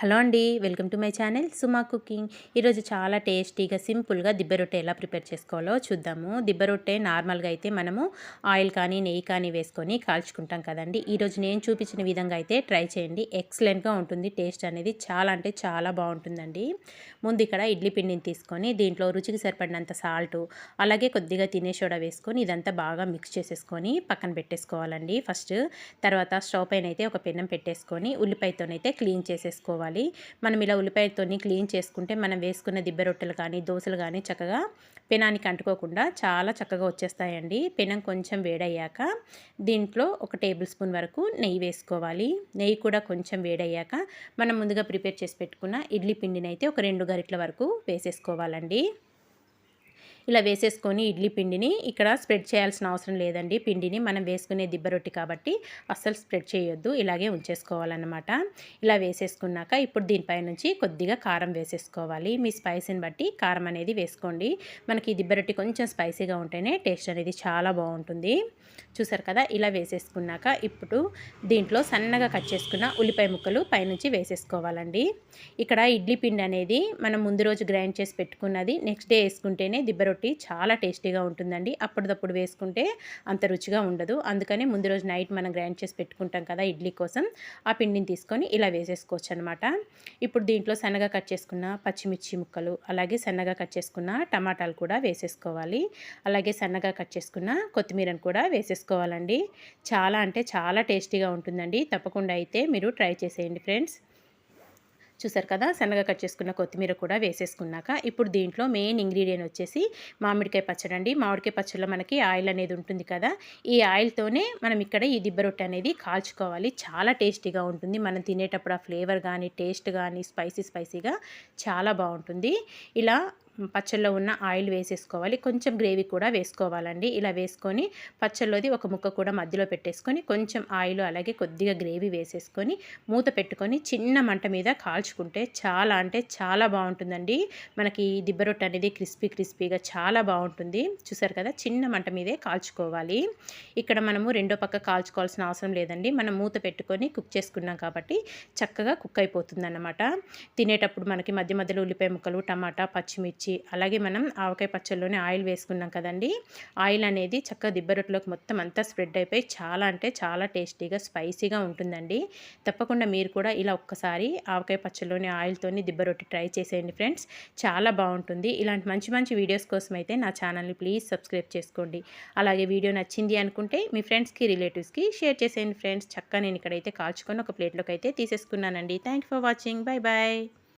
Hello అండి welcome to my channel Suma cooking. ఈరోజు చాలా టేస్టీగా సింపుల్గా దిబ్బ రొట్టె ఎలా ప్రిపేర్ చేసుకోవాలో చూద్దాము. దిబ్బ రొట్టె నార్మల్గా అయితే మనము ఆయిల్ కానీ నెయ్యి కానీ వేసుకొని కాల్చుకుంటాం కదండి. ఈరోజు నేను చూపించిన విధంగా అయితే ట్రై చేయండి. ఎక్సలెంట్గా ఉంటుంది టేస్ట్ అనేది చాలా అంటే చాలా బాగుంటుందండి. ముందు ఇక్కడ ఇడ్లీ పిండిని తీసుకొని దీంట్లో రుచికి సరిపడినంత సాల్ట్ అలాగే కొద్దిగా తినే సోడా వేసుకొని ఇదంతా బాగా మిక్స్ చేసేసుకొని పక్కన పెట్టేసుకోవాలండి. ఫస్ట్ తర్వాత స్టవ్ పైన అయితే ఒక పెన్నం పెట్టేసుకొని ఉల్లిపాయతోనైతే క్లీన్ చేసేసుకోవాలి. వేసుకోవాలి. మనం ఇలా ఉల్లిపాయతోని క్లీన్ చేసుకుంటే మనం వేసుకున్న దిబ్బ రొట్టెలు కానీ దోశలు కానీ చక్కగా పెనానికి అంటుకోకుండా చాలా చక్కగా వచ్చేస్తాయండి. పెనం కొంచెం వేడయ్యాక దీంట్లో ఒక టేబుల్ స్పూన్ వరకు నెయ్యి వేసుకోవాలి. నెయ్యి కూడా కొంచెం వేడయ్యాక మనం ముందుగా ప్రిపేర్ చేసి పెట్టుకున్న ఇడ్లీ పిండిని అయితే ఒక రెండు గరిటల వరకు వేసేసుకోవాలండి. ఇలా వేసేసుకొని ఇడ్లీ పిండిని ఇక్కడ స్ప్రెడ్ చేయాల్సిన అవసరం లేదండి. పిండిని మనం వేసుకునే దిబ్బ రొట్టి కాబట్టి అస్సలు స్ప్రెడ్ చేయొద్దు. ఇలాగే ఉంచేసుకోవాలన్నమాట. ఇలా వేసేసుకున్నాక ఇప్పుడు దీనిపై నుంచి కొద్దిగా కారం వేసేసుకోవాలి. మీ స్పైసీని బట్టి కారం అనేది వేసుకోండి. మనకి దిబ్బ రొట్టి కొంచెం స్పైసీగా ఉంటేనే టేస్ట్ అనేది చాలా బాగుంటుంది. చూసారు కదా? ఇలా వేసేసుకున్నాక ఇప్పుడు దీంట్లో సన్నగా కట్ చేసుకున్న ఉల్లిపాయ ముక్కలు పైనుంచి వేసేసుకోవాలండి. ఇక్కడ ఇడ్లీ పిండి అనేది మనం ముందు రోజు గ్రైండ్ చేసి పెట్టుకున్నది నెక్స్ట్ డే వేసుకుంటేనే దిబ్బ కాబట్టి చాలా టేస్టీగా ఉంటుందండి. అప్పటిదప్పుడు వేసుకుంటే అంత రుచిగా ఉండదు. అందుకని ముందు రోజు నైట్ మనం గ్రైండ్ చేసి పెట్టుకుంటాం కదా ఇడ్లీ కోసం. ఆ పిండిని తీసుకొని ఇలా వేసేసుకోవచ్చు అనమాట ఇప్పుడు దీంట్లో సన్నగా కట్ చేసుకున్న పచ్చిమిర్చి ముక్కలు అలాగే సన్నగా కట్ చేసుకున్న టమాటాలు కూడా వేసేసుకోవాలి. అలాగే సన్నగా కట్ చేసుకున్న కొత్తిమీరను కూడా వేసేసుకోవాలండి. చాలా అంటే చాలా టేస్టీగా ఉంటుందండి. తప్పకుండా అయితే మీరు ట్రై చేసేయండి ఫ్రెండ్స్. చూసారు కదా సన్నగా కట్ చేసుకున్న కొత్తిమీర కూడా వేసేసుకున్నాక ఇప్పుడు దీంట్లో మెయిన్ ఇంగ్రీడియంట్ వచ్చేసి మామిడికాయ పచ్చడి అండి. మామిడికాయ పచ్చడిలో మనకి ఆయిల్ అనేది ఉంటుంది కదా ఈ ఆయిల్తోనే మనం ఇక్కడ ఈ దిబ్బ రొట్టె అనేది కాల్చుకోవాలి. చాలా టేస్టీగా ఉంటుంది. మనం తినేటప్పుడు ఆ ఫ్లేవర్ కానీ టేస్ట్ కానీ స్పైసీ స్పైసీగా చాలా బాగుంటుంది. ఇలా పచ్చళ్ళలో ఉన్న ఆయిల్ వేసేసుకోవాలి. కొంచెం గ్రేవీ కూడా వేసుకోవాలండి. ఇలా వేసుకొని పచ్చళ్ళలోది ఒక ముక్క కూడా మధ్యలో పెట్టేసుకొని కొంచెం ఆయిల్ అలాగే కొద్దిగా గ్రేవీ వేసేసుకొని మూత పెట్టుకొని చిన్న మంట మీద కాల్చుకుంటే చాలా అంటే చాలా బాగుంటుందండి. మనకి దిబ్బ రొట్టె అనేది క్రిస్పీ క్రిస్పీగా చాలా బాగుంటుంది. చూసారు కదా? చిన్న మంట మీదే కాల్చుకోవాలి. ఇక్కడ మనము రెండో పక్క కాల్చుకోవాల్సిన అవసరం లేదండి. మనం మూత పెట్టుకొని కుక్ చేసుకున్నాం కాబట్టి చక్కగా కుక్ అయిపోతుంది తినేటప్పుడు మనకి మధ్య మధ్యలో ఉల్లిపాయ ముక్కలు టమాటా పచ్చిమిర్చి మిర్చి అలాగే మనం ఆవకాయ పచ్చళ్ళలోనే ఆయిల్ వేసుకున్నాం కదండి. ఆయిల్ అనేది చక్కగా దిబ్బరొట్టులోకి మొత్తం అంతా స్ప్రెడ్ అయిపోయి చాలా అంటే చాలా టేస్టీగా స్పైసీగా ఉంటుందండి. తప్పకుండా మీరు కూడా ఇలా ఒక్కసారి ఆవకాయ పచ్చళ్ళలోని ఆయిల్తోని దిబ్బరొట్టి ట్రై చేసేయండి ఫ్రెండ్స్. చాలా బాగుంటుంది. ఇలాంటి మంచి మంచి వీడియోస్ కోసం అయితే నా ఛానల్ని ప్లీజ్ సబ్స్క్రైబ్ చేసుకోండి. అలాగే వీడియో నచ్చింది అనుకుంటే మీ ఫ్రెండ్స్కి రిలేటివ్స్కి షేర్ చేసేయండి ఫ్రెండ్స్. చక్కగా నేను ఇక్కడైతే కాల్చుకొని ఒక ప్లేట్లోకి అయితే తీసేసుకున్నానండి. Thank for watching. Bye bye